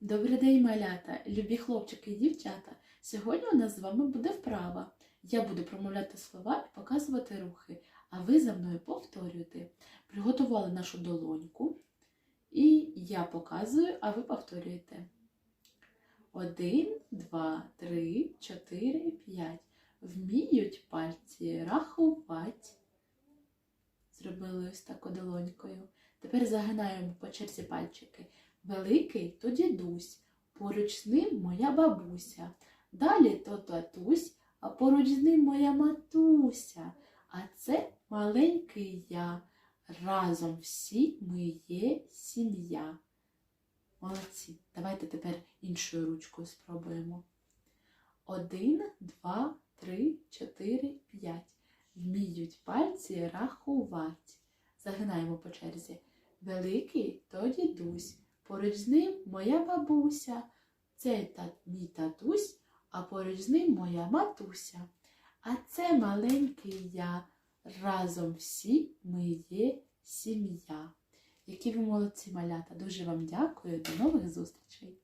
Добрий день, малята, любі хлопчики і дівчата. Сьогодні у нас з вами буде вправа. Я буду промовляти слова і показувати рухи, а ви за мною повторюєте. Приготували нашу долоньку, і я показую, а ви повторюєте. Один, два, три, чотири, п'ять. Вміють пальці рахувати. Зробили ось так долонькою. Тепер загинаємо по черзі пальчики. Великий то дідусь, поруч з ним моя бабуся. Далі то татусь, а поруч з ним моя матуся. А це маленький я. Разом всі ми є сім'я. Молодці. Давайте тепер іншою ручкою спробуємо. Один, два, три, чотири, п'ять. Вміють пальці рахувати. Загинаємо по черзі. Великий то дідусь. Поруч з ним моя бабуся. Це та, мій татусь, а поруч з ним моя матуся. А це маленький я. Разом всі ми є сім'я. Які ви молодці малята. Дуже вам дякую. До нових зустрічей!